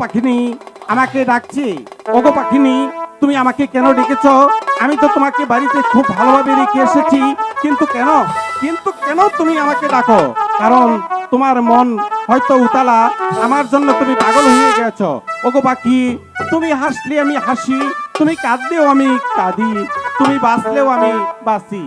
পাখিনি, আমাকে ডাকছে, ওগো পাখিনি, তুমি আমাকে কেন ডেকেছ? আমি তো তোমাকে বাড়িতে খুব ভালোভাবে রেখে এসেছি, কিন্তু কেন? কিন্তু কেন তুমি আমাকে ডাকো? কারণ তোমার মন হয়তো উতালা, আমার জন্য তুমি পাগল হয়ে গেছ। ওগো পাখি, তুমি হাসলে আমি হাসি, তুমি কাঁদলেও আমি কাঁদি, তুমি বাঁচলেও আমি বাঁচি।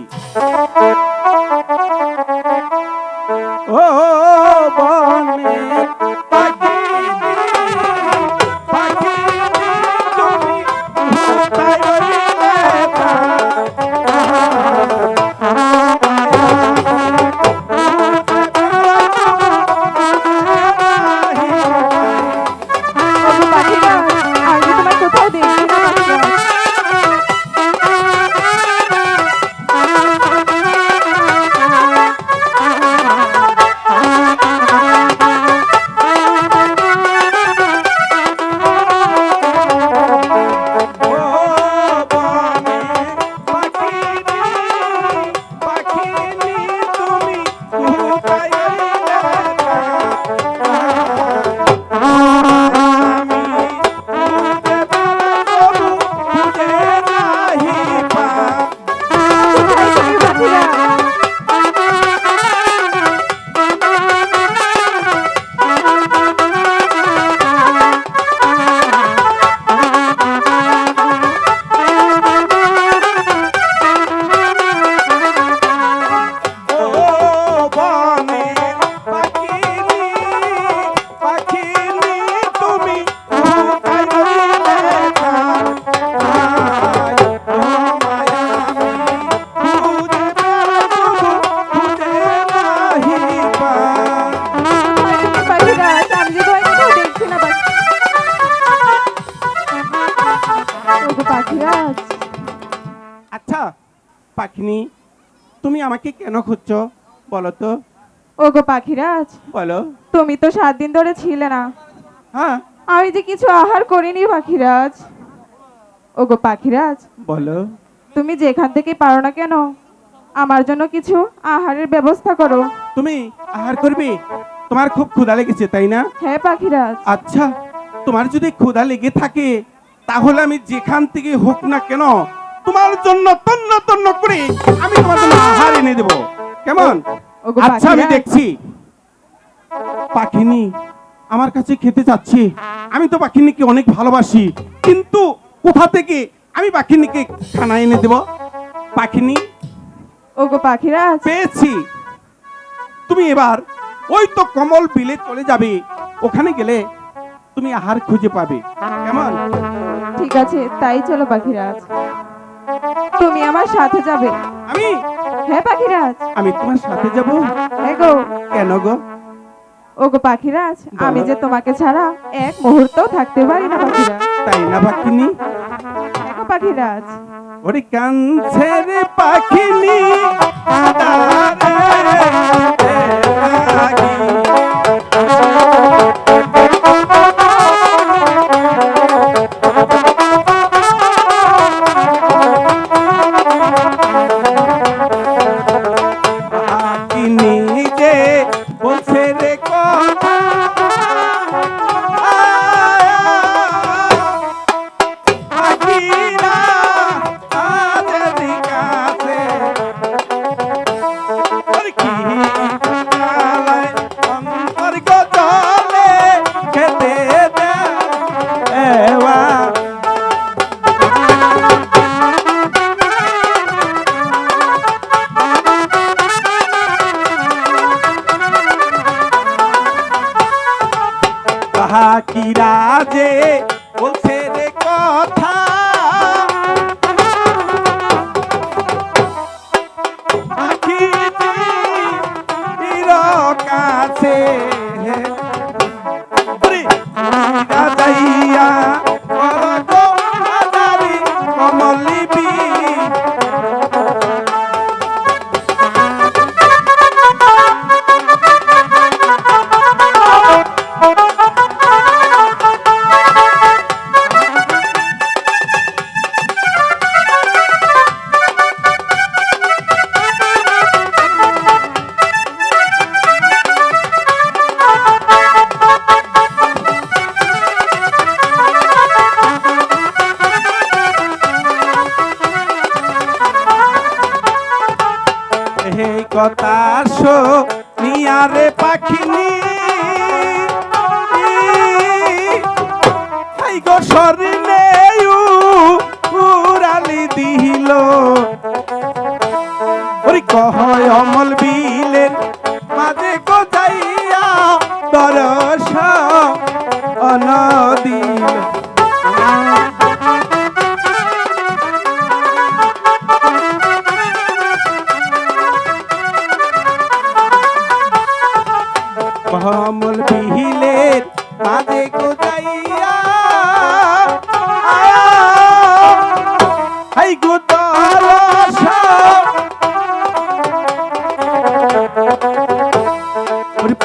কেন খুঁজছো? বলো তো। ওগো পাখিরাজ বলো। তুমি তো সাত দিন ধরে ছিলে না। হ্যাঁ। আমি যে কিছু আহার করিনি পাখিরাজ। ওগো পাখিরাজ বলো। তুমি যেখান থেকে পারো না কেন আমার জন্য কিছু আহারের ব্যবস্থা করো। তুমি আহার করবে? তোমার খুব ক্ষুধা লেগেছে তাই না? হ্যাঁ পাখিরাজ। আচ্ছা তোমার যদি ক্ষুধা লেগে থাকে তাহলে আমি যেখান থেকে হোক না কেন তোমার জন্য তন্ন তন্ন করে আমি তোমার জন্য আহার এনে দেবো। কেমন? আচ্ছা আমি দেখছি। পাখিনি আমার কাছে খেতে চাচ্ছে। আমি তো পাখিনিকে অনেক ভালোবাসি। কিন্তু কোথা থেকে আমি পাখিনিকে খানা এনে দেব? পাখিনি? ওগো পাখিরাজ পেয়েছি। তুমি এবার ওই তো কমল বিলে চলে যাবে। ওখানে গেলে তুমি আহার খুঁজে পাবে। কেমন? ঠিক আছে তাই চলো পাখিরাজ তুমি আমার সাথে যাবে। আমি? হ্যাঁ পাখিরাজ। আমি তোমার সাথে যাব? হ্যাঁ গো। কেন গো? ওগো পাখিরাজ আমি যে তোমাকে ছাড়া এক মুহূর্তও থাকতে পারি না পাখিরাজ। তাই না পাখিনি? হ্যাঁ পাখিরাজ। ওরে কাঞ্ছের পাখিনি। আদারে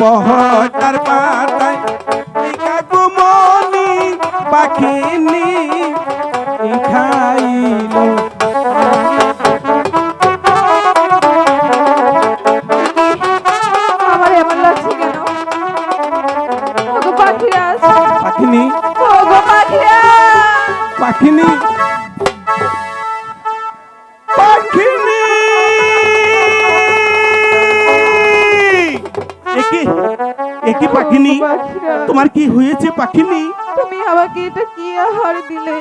ওরে একে পাখিনি? তোমার কি হয়েছে পাখিনি? তুমি আমাকে এটা কি আহার দিলে?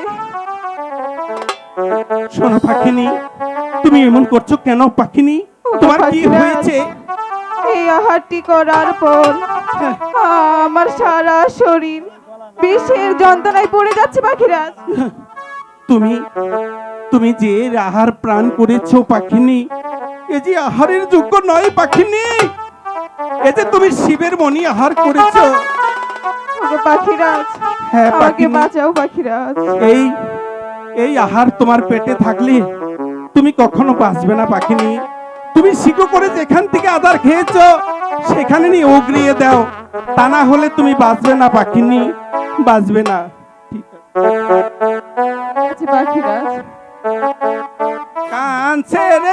শোনো পাখিনি তুমি এমন করছ কেন পাখিনি? তোমার কি হয়েছে? এই আহারটি করার পর আমার সারা শরীর বিষের যন্ত্রণায় পড়ে যাচ্ছে পাখিরাজ। তুমি তুমি যে আহার প্রাণ করেছ পাখিনি এ যে আহারের যোগ্য নয় পাখিনি। এ যে তুমি শিবের মনি আহার করেছ। পাখিরাজ হ্যাঁ, আমাকে বাঁচাও পাখিরাজ। এই এই আহার তোমার পেটে থাকলে তুমি কখনো বাঁচবে না পাখিনি। তুমি শিকো করে যেখান থেকে আদার খেয়েছো সেখানে নিয়ে উগরিয়ে দাও। তা না হলে তুমি বাঁচবে না পাখিনি। বাঁচবে না। ঠিক আছে। পাখিরাজ। কানছে রে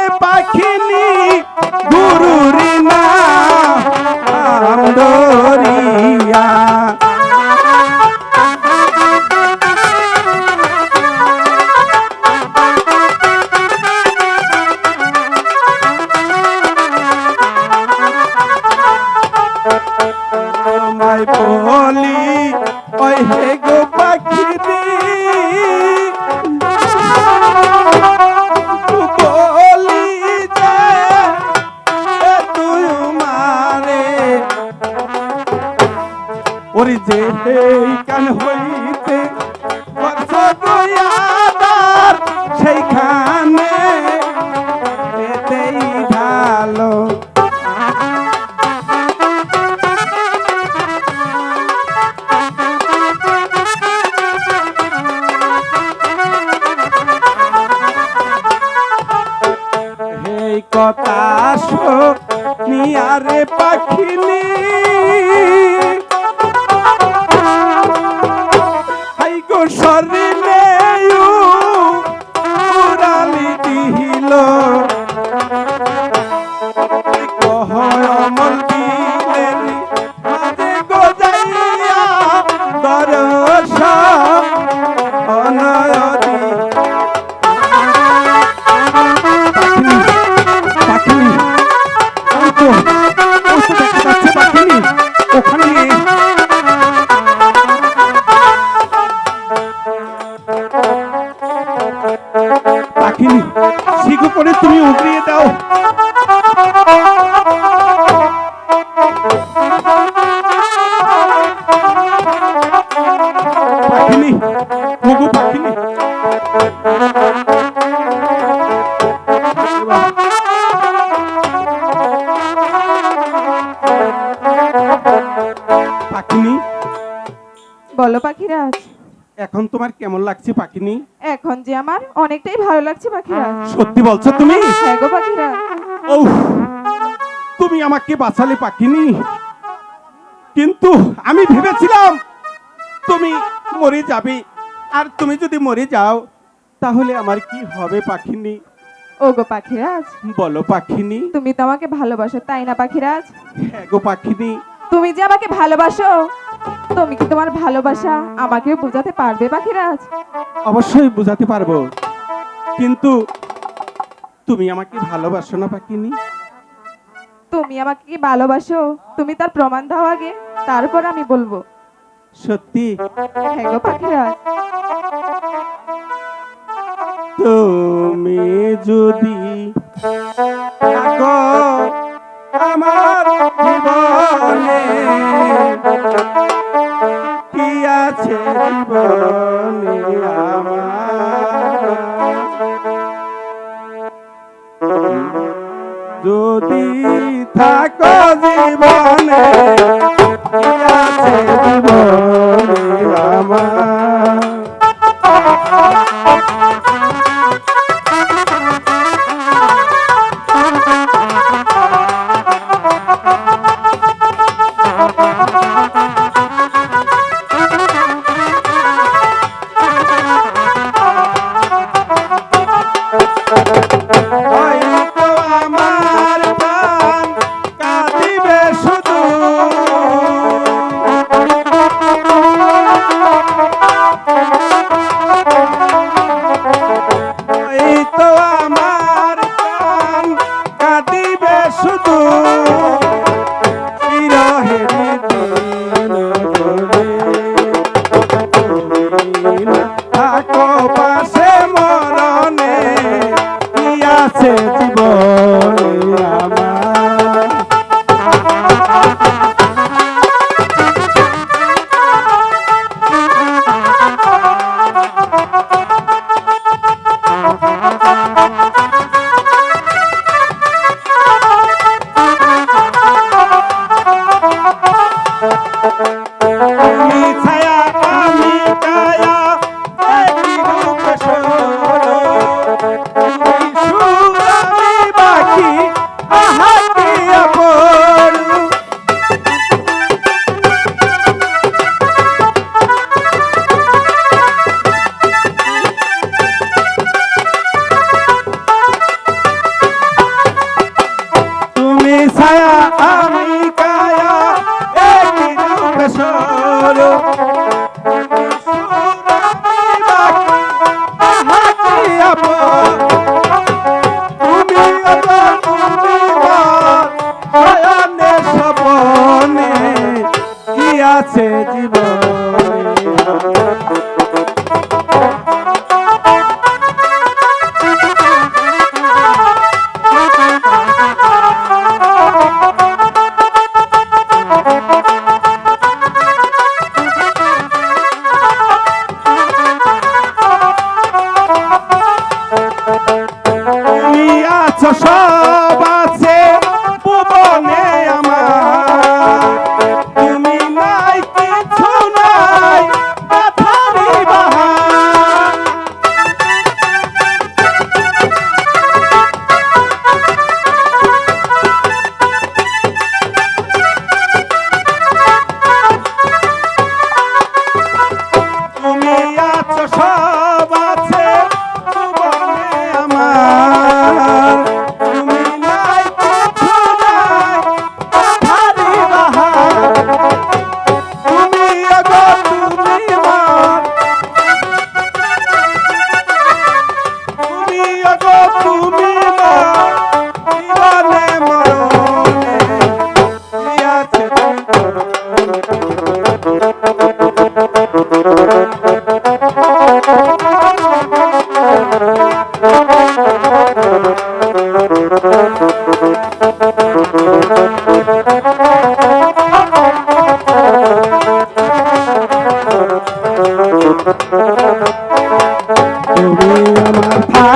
এই কান পাখিরাজ এখন তোমার কেমন লাগছে পাখিনি? এখন যে আমার অনেকটাই ভালো লাগছে পাখিরাজ সত্যি বলছো তুমি? হ্যাঁ গো পাখিরাজ ও তুমি আমাকে বাঁচালে পাখিনি। কিন্তু আমি ভেবেছিলাম তুমি মরে যাবে। আর তুমি যদি মরে যাও তাহলে আমার কি হবে পাখিনি? ওগো পাখিরাজ। বলো পাখিনি। তুমি তো আমাকে ভালোবাসো তাই না পাখিরাজ? হ্যাঁ গো পাখিনি। তুমি যে আমাকে ভালোবাসো তুমি কি তোমার ভালোবাসা আমাকে বোঝাতে পারবে পাখিরাজ অবশ্যই বুঝাতে পারব। কিন্তু তুমি আমাকে ভালোবাসো না পাখিনি তুমি আমাকে কি ভালোবাসো? তুমি তার প্রমাণ দাও আগে তারপর আমি বলব। সত্যি? হ্যাঁ গো পাখিরাজ। তুমি যদি আছে জীবনে যদি থাকো জীবনে ধরে। রূপ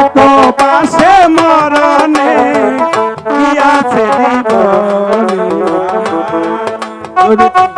থাকো পাশে মরণে কি আছে জীবনে?